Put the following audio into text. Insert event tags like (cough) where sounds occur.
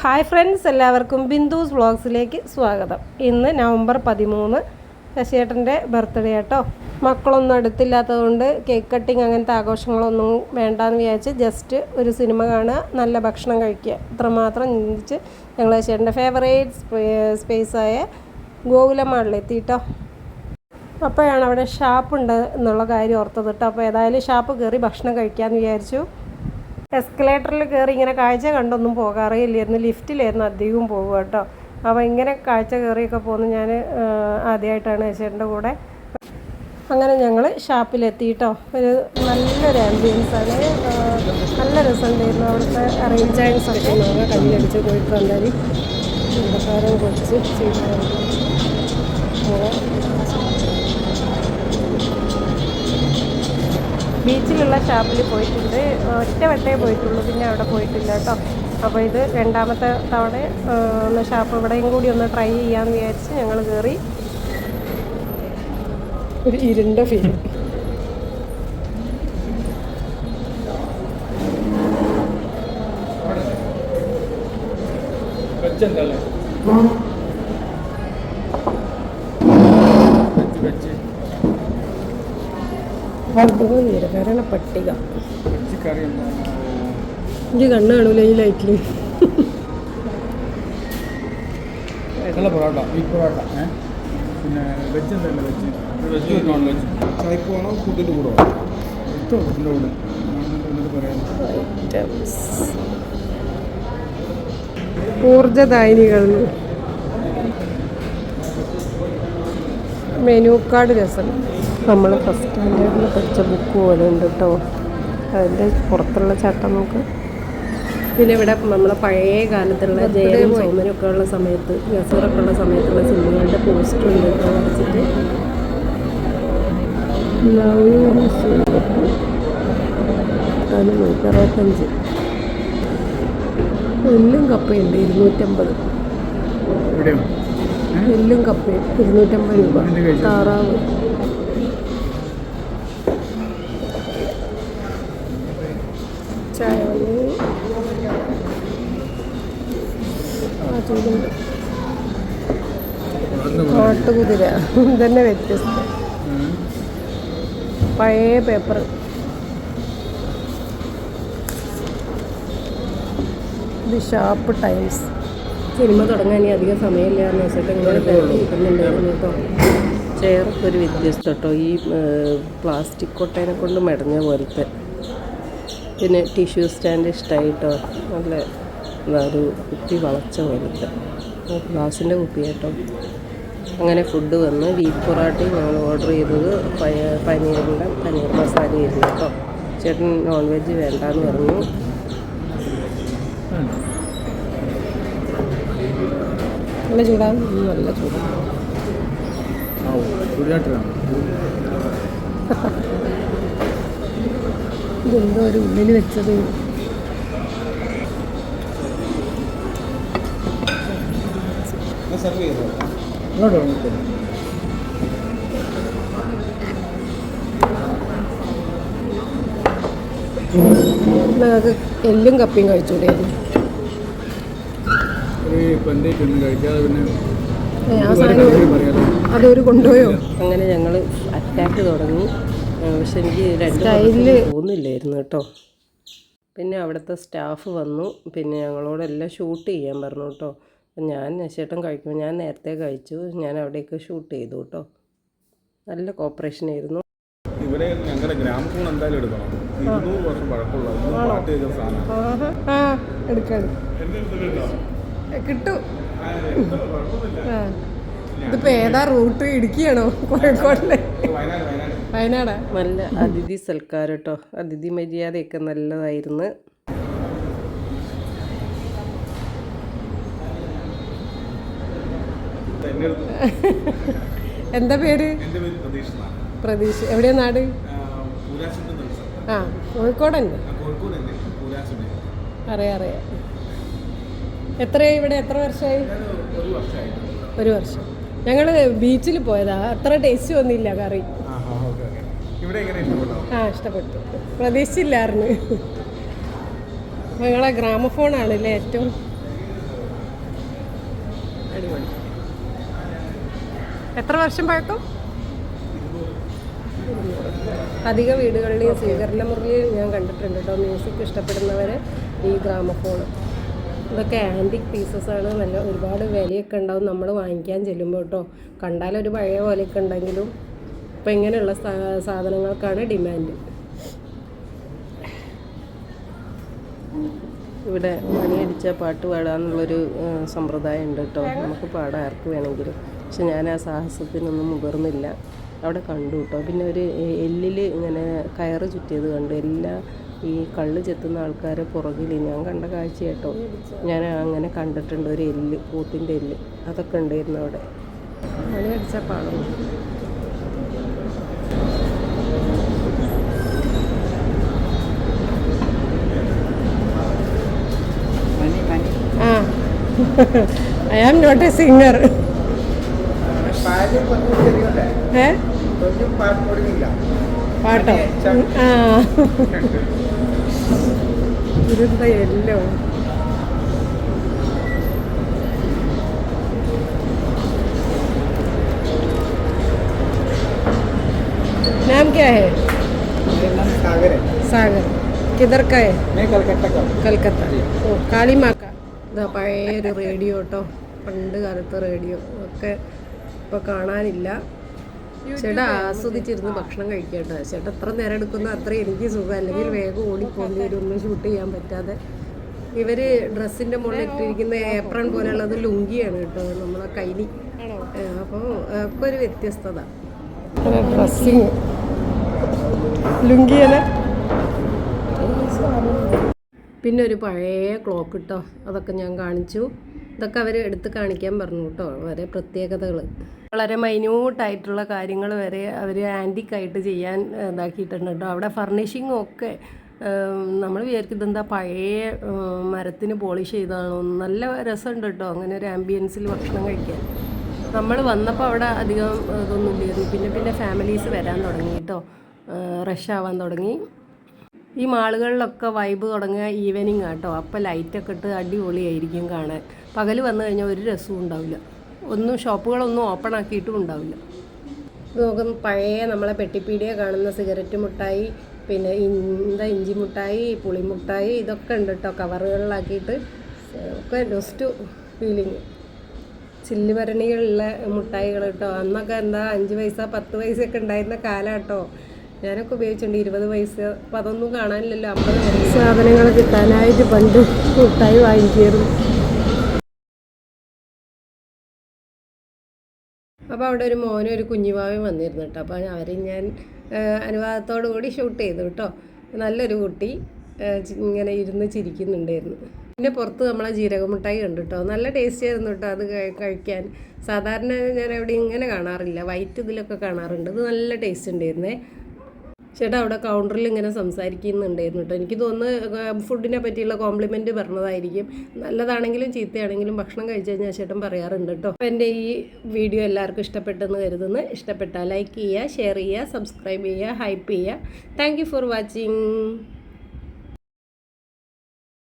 Hi friends എല്ലാവർക്കും ബിന്ദുസ് വ്ളോഗ്സിലേക്ക് സ്വാഗതം. ഇന്ന് നവംബർ പതിമൂന്ന് ശശിയേട്ടന്റെ ബർത്ത്ഡേ കേട്ടോ മക്കളൊന്നും അടുത്തില്ലാത്തതുകൊണ്ട് കേക്ക് കട്ടിങ് അങ്ങനത്തെ ആഘോഷങ്ങളൊന്നും വേണ്ടാന്ന് വിചാരിച്ച് ജസ്റ്റ് ഒരു സിനിമ കാണുക നല്ല ഭക്ഷണം കഴിക്കുക. ഇത്രമാത്രം ചിന്തിച്ച് ഞങ്ങൾ ശശിയേട്ടന്റെ ഫേവറേറ്റ് സ്പേസായ ഗോകുലമാളിലെത്തി കേട്ടോ അപ്പോഴാണ് അവിടെ ഷാപ്പ് ഉണ്ട് എന്നുള്ള കാര്യം ഓർത്തത് കേട്ടോ. അപ്പോൾ ഏതായാലും ഷാപ്പ് കയറി ഭക്ഷണം കഴിക്കാമെന്ന് വിചാരിച്ചു. എസ്കലേറ്ററിൽ കയറി ഇങ്ങനെ കാഴ്ച കണ്ടൊന്നും പോകാറേ ഇല്ലായിരുന്നു ലിഫ്റ്റിലായിരുന്നു അധികവും പോകുക കേട്ടോ. അപ്പോൾ ഇങ്ങനെ കാഴ്ച കയറിയൊക്കെ പോകുന്ന ഞാൻ ആദ്യമായിട്ടാണ് ചേട്ടന്റെ കൂടെ. അങ്ങനെ ഞങ്ങൾ ഷാപ്പിലെത്തി കേട്ടോ ഒരു നല്ലൊരു ആംബിയൻസ് ആണ്. നല്ല രസമുണ്ടായിരുന്നു. അവിടുത്തെ അറേഞ്ച്മെന്റ്സ് ഒക്കെ നോക്കുക കയ്യിലടിച്ച് കോഴിക്ക് വന്നാലും കുറച്ച് ചെയ്തായിരുന്നു ബീച്ചിലുള്ള ഷാപ്പിൽ പോയിട്ടുണ്ട്. ഒറ്റ വട്ടേ പോയിട്ടുള്ളൂ. പിന്നെ അവിടെ പോയിട്ടില്ല കേട്ടോ. അപ്പോൾ ഇത് രണ്ടാമത്തെ തവണ ഒന്ന് ഷാപ്പ് ഇവിടെയും കൂടി ഒന്ന് ട്രൈ ചെയ്യാമെന്ന് വിചാരിച്ച് ഞങ്ങൾ കയറി ഒരു ഇരുണ്ട ഫീൽ. വെച്ചുണ്ടല്ലോ അത്ഭുതം നിരകരണ പട്ടിക. എനിക്ക് കണ്ണ് കാണൂല ഈ ലൈറ്റിൽ പൊറോട്ട പിന്നെ വെജ് എന്തല്ല വെജ് വെജ് നോൺ വെജ് ചായക്ക് വേണോ ഫുഡിന്റെ കൂടെ? ഇഷ്ടം ഫുഡിന്റെ കൂടെ? എന്നിട്ട് പറയാം ഊർജദായിനികൾ മെനു കാർഡ് രസം. നമ്മൾ ഫസ്റ്റ് സ്റ്റാൻഡേർഡിൽ പഠിച്ച ബുക്ക് പോലെ ഉണ്ട് കേട്ടോ അതിന്റെ പുറത്തുള്ള ചട്ടം നമുക്ക് പിന്നെ ഇവിടെ നമ്മളെ പഴയ കാലത്തുള്ള ജയനും സൗമനൊക്കെ ഉള്ള സമയത്ത് ഗസൂറൊക്കെ ഉള്ള സമയത്തുള്ള സിനിമകളുടെ പോസ്റ്റർ ഉണ്ട് കേട്ടോ വരച്ചിട്ട് അറുപത്തഞ്ച്. എല്ലും കപ്പയുണ്ട് ഇരുന്നൂറ്റമ്പത്. എല്ലും കപ്പയും ഇരുന്നൂറ്റമ്പത് രൂപ? താറാവ്. ചായ വന്നു. ചൂടുണ്ട്. കാട്ടുകുതിര ഇതന്നെ വ്യത്യസ്തം. പഴയ paper. The Shaap Times cinema തുടങ്ങാൻ ഇനി അധികം സമയമില്ല എന്ന് വെച്ചിട്ട് ഇങ്ങനെ കേട്ടോ ചെയറൊക്കെ ഒരു വ്യത്യസ്തം കേട്ടോ. ഈ പ്ലാസ്റ്റിക് കൊട്ടേനെ കൊണ്ട് മെടഞ്ഞ പോലത്തെ. പിന്നെ ടിഷ്യൂ സ്റ്റാൻഡ് ഇഷ്ടമായി കേട്ടോ നല്ല ഒരു കുപ്പി വളച്ച പോലത്തെ. ഗ്ലാസിന്റെ കുപ്പി കേട്ടോ. അങ്ങനെ ഫുഡ് വന്ന് ബീഫ് പൊറാട്ടയും ഞങ്ങൾ ഓർഡർ ചെയ്തത് പനീറിന്റെ പനീർ മസാല ചെയ്തു കേട്ടോ. ചേട്ടൻ നോൺ വെജ് വേണ്ടാന്ന് പറഞ്ഞു. നല്ല ചൂടാണ് നല്ല ചൂടാണ് (laughs) ഇതെന്തോ ഒരു ഉള്ളിൽ വെച്ചത്. എല്ലും കപ്പിയും പറയാലോ. അതൊരു കൊണ്ടുപോയോ? അങ്ങനെ ഞങ്ങൾ അറ്റാക്ക് തുടങ്ങി. പക്ഷെ എനിക്ക് രണ്ട് സ്റ്റൈലിൽ തോന്നില്ലായിരുന്നു കേട്ടോ. പിന്നെ അവിടുത്തെ സ്റ്റാഫ് വന്നു. പിന്നെ ഞങ്ങളോടെല്ലാം ഷൂട്ട് ചെയ്യാൻ പറഞ്ഞു കേട്ടോ. അപ്പം ഞാൻ ചേട്ടൻ കഴിക്കുമ്പോൾ ഞാൻ നേരത്തെ കഴിച്ചു. ഞാൻ അവിടേക്ക് ഷൂട്ട് ചെയ്തു കേട്ടോ. നല്ല കോപ്പറേഷൻ ആയിരുന്നു. ഇവരെ ഞങ്ങളുടെ എന്തായാലും എടുക്കണം. ഇരുന്നൂറ് വർഷം പഴക്കമുള്ള പാട്ട് ചെയ്ത സാധനം. കിട്ടും. ഇതിപ്പോ ഏതാ റൂട്ട് ഇടുക്കിയാണോ? കോഴിക്കോടിലെ. നല്ല അതിഥി സൽക്കാരം കേട്ടോ അതിഥി മര്യാദയൊക്കെ നല്ലതായിരുന്നു. എന്താ പേര്? പ്രതീക്ഷ പ്രതീഷ് എവിടെയാ നാട്? ആ കോഴിക്കോടല്ലേ? കോഴിക്കോട് തന്നെ. പൂരാശുണ്ട് അറിയാം അറിയാം. എത്രയായി ഇവിടെ? എത്ര വർഷമായി? ഒരു വർഷമായി ഒരു വർഷം. ഞങ്ങൾ ബീച്ചിൽ പോയതാ. അത്ര ടേസ്റ്റ് വന്നില്ല കറി ആ ഓക്കെ ഓക്കെ ഇവിടെ എങ്ങനെ ഇഷ്ടപ്പെട്ടോ ആ ഇഷ്ടപ്പെട്ടു. പ്രതീക്ഷിച്ചില്ലായിരുന്നു. ഞങ്ങളെ ഗ്രാമഫോണാണല്ലേ ഏറ്റവും അടിപൊളി. എത്ര വർഷം പഴക്കം? അധിക വീടുകളിലെയും സ്വീകരണ മുറിയിൽ ഞാൻ കണ്ടിട്ടുണ്ട് കേട്ടോ. മ്യൂസിക് ഇഷ്ടപ്പെടുന്നവർ ഈ ഗ്രാമഫോൺ ഇതൊക്കെ ആന്റിക് പീസസ് ആണ്. നല്ല ഒരുപാട് വിലയൊക്കെ ഉണ്ടാവും. നമ്മൾ വാങ്ങിക്കാൻ ചെല്ലുമ്പോൾ കേട്ടോ. കണ്ടാലൊരു ഒരു പഴയ പോലെയൊക്കെ ഉണ്ടെങ്കിലും ഇപ്പം ഇങ്ങനെയുള്ള സാധനങ്ങൾക്കാണ് ഡിമാൻഡ്. ഇവിടെ മണിയടിച്ച പാട്ട് പാടാന്നുള്ളൊരു സമ്പ്രദായം ഉണ്ട് കേട്ടോ. നമുക്ക് പാടാം ആർക്ക് വേണമെങ്കിലും. പക്ഷെ ഞാൻ ആ സാഹസത്തിനൊന്നും മുതിർന്നില്ല. അവിടെ കണ്ടു കേട്ടോ. പിന്നെ ഒരു എല്ലിൽ ഇങ്ങനെ കയറ് ചുറ്റിയത് കണ്ടു എല്ലാ ഈ കള്ള് ചെത്തുന്ന ആൾക്കാരെ പുറകിൽ ഞാൻ കണ്ട കാഴ്ച കേട്ടോ. ഞാൻ അങ്ങനെ കണ്ടിട്ടുണ്ട് ഒരു എല്ല് കൂത്തിന്റെ എല്ല്. അതൊക്കെ ഉണ്ടായിരുന്നു അവിടെ. മണിയടിച്ച പാടുന്നു Mani I am not a singer പാല് പത്ത് ശരിയല്ലേ ഏ ഒന്നും പാട്ട് കൊടുക്കില്ല പാട്ടോ ആ ഇതെന്താ എല്ലോ नाम क्या है मेरा नाम सागर है सागर किधर का है मैं कलकत्ता का हूँ കൽക്കത്ത ഓ കാളിമാക്ക ഇതാ പഴയ ഒരു റേഡിയോ കേട്ടോ. പണ്ട് കാലത്ത് റേഡിയോ. ഒക്കെ ഇപ്പോൾ കാണാനില്ല. ചേട്ടാ ആസ്വദിച്ചിരുന്ന് ഭക്ഷണം കഴിക്കട്ടെ. ചേട്ടാ എത്ര നേരം എടുക്കുന്നു അത്ര എനിക്ക് സുഖം. അല്ലെങ്കിൽ വേഗം ഓടിപ്പോണ്ടി വരും ഒന്നും ഷൂട്ട് ചെയ്യാൻ പറ്റാതെ. ഇവർ ഡ്രസ്സിന്റെ മുകളിൽ ഇട്ടിരിക്കുന്ന ഏപ്രൺ പോലെയുള്ളത് ലുങ്കിയാണ് കേട്ടോ. നമ്മളെ കൈനി അപ്പോൾ ഒക്കെ ഒരു വ്യത്യസ്തത. ഡ്രസ്സിങ് ലുങ്കിയല്ലേ? പിന്നെ ഒരു പഴയ ക്ലോക്ക് കേട്ടോ അതൊക്കെ ഞാൻ കാണിച്ചു. ഇതൊക്കെ അവർ എടുത്ത് കാണിക്കാൻ പറഞ്ഞു കേട്ടോ വളരെ പ്രത്യേകതകൾ വളരെ മൈന്യൂട്ടായിട്ടുള്ള കാര്യങ്ങൾ വരെ അവർ ആന്റിക്കായിട്ട് ചെയ്യാൻ ഇതാക്കിയിട്ടുണ്ട് കേട്ടോ. അവിടെ ഫർണിഷിങ്ങും ഒക്കെ നമ്മൾ വിചാരിക്കും ഇതെന്താ പഴയ മരത്തിന് പോളിഷ് ചെയ്താണോ നല്ല രസമുണ്ട് കേട്ടോ അങ്ങനെ ഒരു ആംബിയൻസിൽ ഭക്ഷണം കഴിക്കാൻ. നമ്മൾ വന്നപ്പോൾ അവിടെ അധികം ഇതൊന്നും ഇല്ലായിരുന്നു പിന്നെ പിന്നെ ഫാമിലീസ് വരാൻ തുടങ്ങി കേട്ടോ റഷ് ആവാൻ തുടങ്ങി. ഈ മാളുകളിലൊക്കെ വൈബ് തുടങ്ങുക ഈവനിങ് ആട്ടോ അപ്പോൾ ലൈറ്റൊക്കെ ഇട്ട് അടിപൊളിയായിരിക്കും കാണാൻ. പകൽ വന്നു കഴിഞ്ഞാൽ ഒരു രസവും ഉണ്ടാവില്ല. ഒന്നും ഷോപ്പുകളൊന്നും ഓപ്പൺ ആക്കിയിട്ടും ഉണ്ടാവില്ല. നോക്കും പഴയ നമ്മളെ പെട്ടിപ്പീടിയ കാണുന്ന സിഗരറ്റ് മുട്ടായി പിന്നെ ഇന്ത ഇഞ്ചി മുട്ടായി പുളിമുട്ടായി ഇതൊക്കെ ഉണ്ട് കേട്ടോ കവറുകളിലാക്കിയിട്ട്. ഒക്കെ ജസ്റ്റ് ഫീലിങ് ചില്ലുഭരണികളുള്ള മുട്ടായികൾ കേട്ടോ അന്നൊക്കെ എന്താ അഞ്ച് പൈസ പത്ത് പൈസ ഒക്കെ ഉണ്ടായിരുന്ന കാലം കേട്ടോ ഞാനൊക്കെ ഉപയോഗിച്ചിട്ടുണ്ട്. ഇരുപത് പൈസ അപ്പം അതൊന്നും കാണാനില്ലല്ലോ. അമ്പത് സാധനങ്ങൾ കിട്ടാനായിട്ട് പണ്ട് മുട്ടായി വാങ്ങിക്കായിരുന്നു. അപ്പോൾ അവിടെ ഒരു മോനും ഒരു കുഞ്ഞുവാവും വന്നിരുന്നു കേട്ടോ. അപ്പോൾ അവരെ ഞാൻ അനുവാദത്തോടു കൂടി ഷൂട്ട് ചെയ്തു കേട്ടോ. നല്ലൊരു കുട്ടി ഇങ്ങനെ ഇരുന്ന് ചിരിക്കുന്നുണ്ടായിരുന്നു. പിന്നെ പുറത്ത് നമ്മളെ ജീരകമുട്ടായി കണ്ടു കേട്ടോ. നല്ല ടേസ്റ്റ് ആയിരുന്നു കേട്ടോ അത് കഴിക്കാൻ. സാധാരണ ഞാൻ എവിടെ ഇങ്ങനെ കാണാറില്ല. വൈറ്റ് ഇതിലൊക്കെ കാണാറുണ്ട്. ഇത് നല്ല ടേസ്റ്റ് ഉണ്ടായിരുന്നേ. ചേട്ടാ അവിടെ കൗണ്ടറിൽ ഇങ്ങനെ സംസാരിക്കുന്നുണ്ടായിരുന്നു കേട്ടോ എനിക്ക് തോന്നുന്നു ഫുഡിനെ പറ്റിയുള്ള കോംപ്ലിമെന്റ് പറഞ്ഞതായിരിക്കും. നല്ലതാണെങ്കിലും ചീത്തയാണെങ്കിലും ഭക്ഷണം കഴിച്ചു കഴിഞ്ഞാൽ ചേട്ടൻ പറയാറുണ്ട് കേട്ടോ അപ്പോൾ എന്റെ ഈ വീഡിയോ എല്ലാവർക്കും ഇഷ്ടപ്പെട്ടെന്ന് കരുതുന്നു. ഇഷ്ടപ്പെട്ടാൽ ലൈക്ക് ചെയ്യുക ഷെയർ ചെയ്യുക സബ്സ്ക്രൈബ് ചെയ്യുക ഹൈപ്പ് ചെയ്യുക. Thank for watching